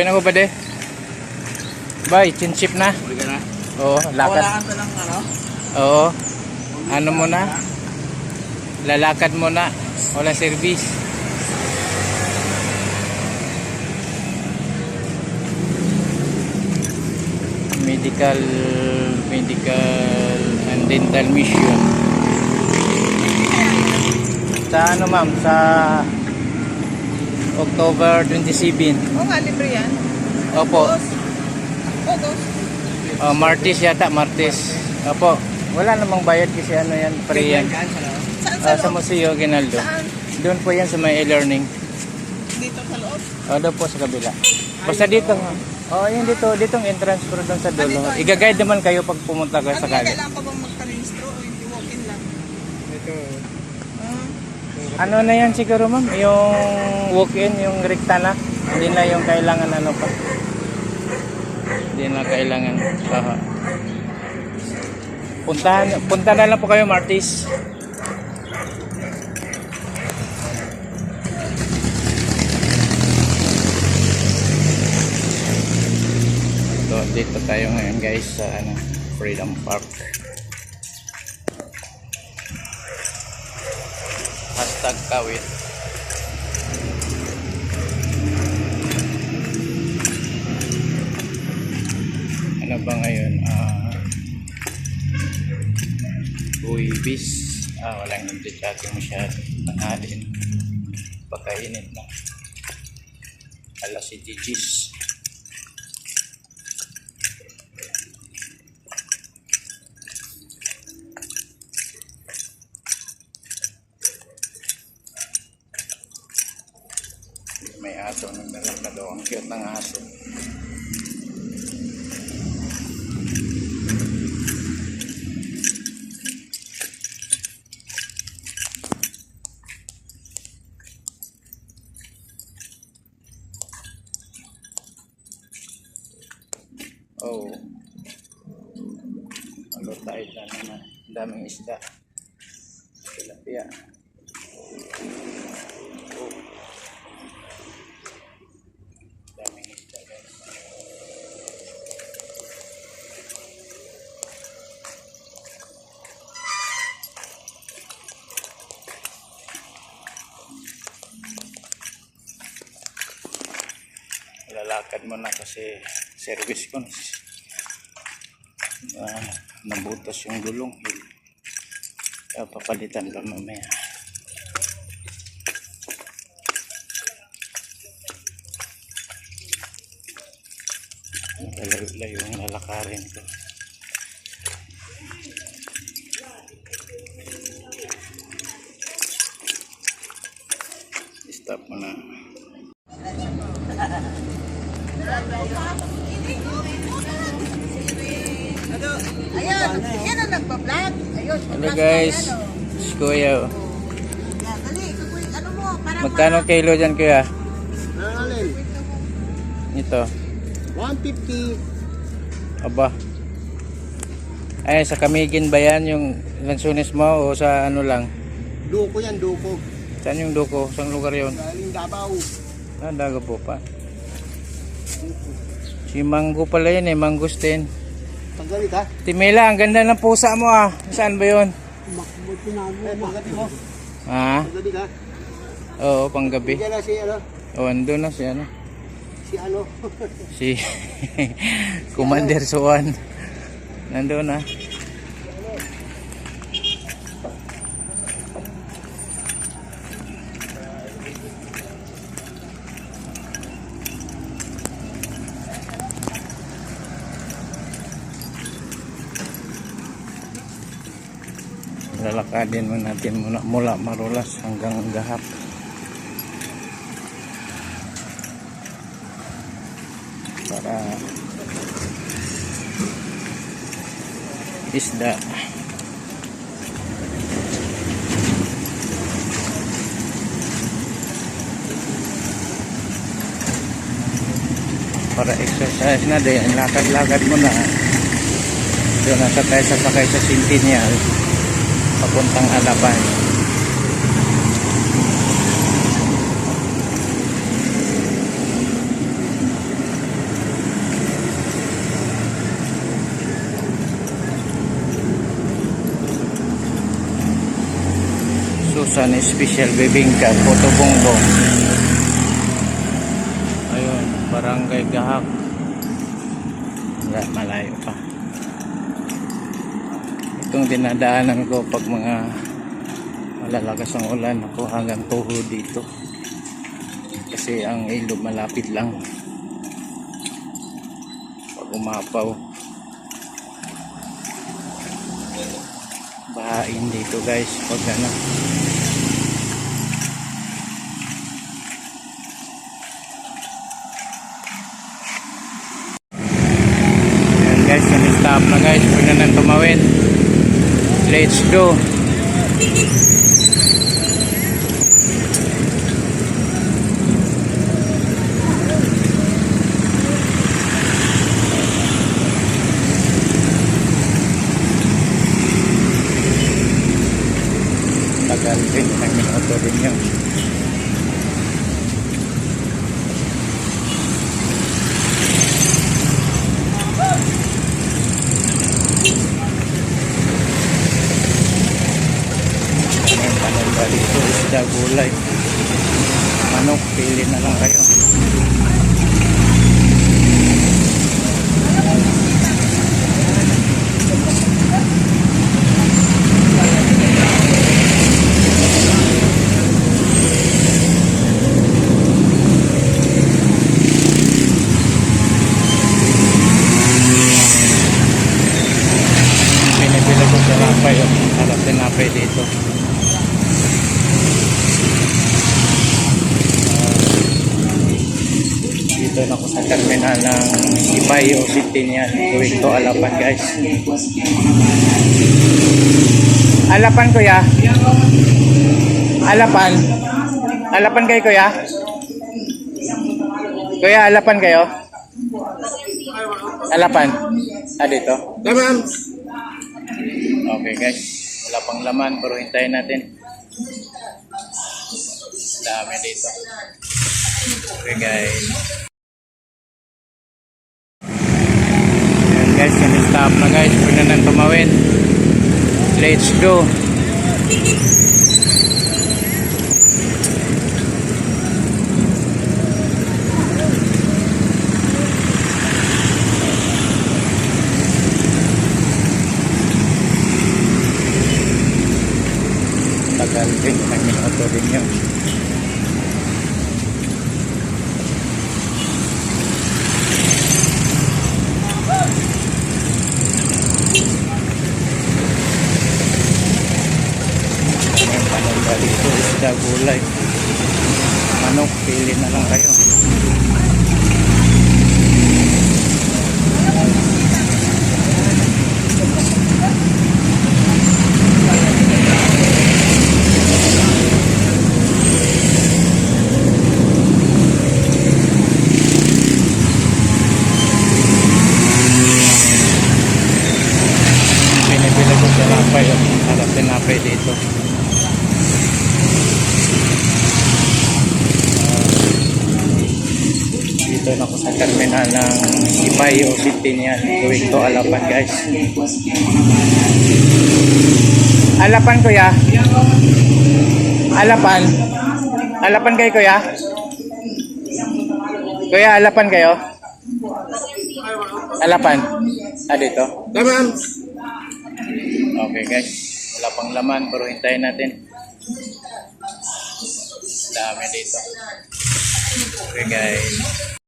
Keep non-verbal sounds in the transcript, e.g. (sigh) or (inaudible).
Uwi na ko ba de? Bye, chinchip na. Huli ka na. Oo, lakad. Kawalaan ka lang ano? Oo. Ano mo na? Lalakad mo na. Wala service. Medical medical and dental mission. Sa ano ma'am? Sa October 27. Oo nga, libre yan. Opo. August. August. Oh, Martis yata, Martis. Opo. Wala namang bayad kasi ano yan, free yan. Saan sa loob? Saan sa Ah? Museo Ginaldo. Saan? Doon po yan sa may e-learning. Dito sa loob? O, doon po sa kabila. Basta dito nga. O, yun dito. Dito ang entrance pero doon sa dulo. Ah. Iga-guide naman kayo pag pumunta kayo sa yan, kali. kailangan pa bang magpa-registro o hindi walk-in lang? Ito. Ah, Ano na yan siguro ma'am? Yung walk-in, yung rekta na. Hindi na yung kailangan ano pa. Hindi na kailangan. Aha. Puntahan, punta na lang po kayo Martis. So, dito tayo ngayon guys sa ano, Freedom Park. Kawit. Ano ba ngayon? Ah, Buibis. Ah, walang nagtitsaking masyado. Tangalin. Pagkainit na. Alas si Gigis. May aso nang nalakad daw. Ang cute ng aso. Oh. Ano tayo na naman. Daming isda. Tilapia. Lalakad mo na kasi service ko. Na Ah, nabutas yung gulong. Kaya papalitan pa mamaya. Layo-layo yung lalakarin ko. Stop mo na. Ayan, yan ang nagpa-vlog. Ayun, Hello guys. yan, oh. Si Kuya. oh. Yan, ano Magkano kilo dyan kuya? Alin? Ito. 150. Aba. Ay, sa Kamigin ba yan yung lansunis mo o sa ano lang? Duko yan, duko. Saan yung duko? Saan lugar yun? Galing Davao. Ah, dago po pa. Si Manggo pala yun eh, Mangustin. Paggalit ha? Timela, ang ganda ng pusa mo ah. Saan ba yun? Makbuti na mo. Eh, paggalit mo. Ha? Paggalit ha? Oo, panggabi. Bigyan na si ano? O, andun na si ano? Si ano? Si (laughs) Commander Suwan. Nandun na. Lalakadin mo natin mula, mula Marulas hanggang Gahap. para isda. Para exercise na din lakad-lakad mo na doon na sakay sa sakay sa Centennial papuntang Alapan. Susan Special Bibingka Puto Bongbong. Ayun Barangay Gahak. Wala malayo pa. Itong dinadaanan ko pag mga malalakas ang ulan ako hanggang tuhod dito. Kasi ang ilog malapit lang. Pag umapaw. Bahain dito guys pag ano. Guys, na-stop na guys. Huwag na nang tumawid. Let's go. Tagal din. May minuto din yun. May pananda dito. Isda gulay. Manok. Pili na lang kayo. Pinibili ko tinapay. Yung harap tinapay dito. Dito na ako sa terminal ng Ibayo City niyan going to Alapan guys. Alapan kuya. Alapan. Alapan kayo kuya? Kuya Alapan kayo? Alapan. Ah dito. Okay guys. Wala pang laman pero hintayin natin. Dami dito. Okay guys Ayan guys, stop na guys. Na nang tumawid. Let's go. Tagal din. May minuto din yun. Isda gulay. Manok. Pili na lang kayo. Pinibili ko tinapay. Yung harap tinapay dito. Dito na ako sa terminal ng Ibayo City niyan going to Alapan guys. Alapan kuya. Alapan. Alapan kayo kuya? Kuya Alapan kayo? Alapan. Ah dito. Okay guys. Wala pang laman pero hintayin natin. Dami dito. Okay guys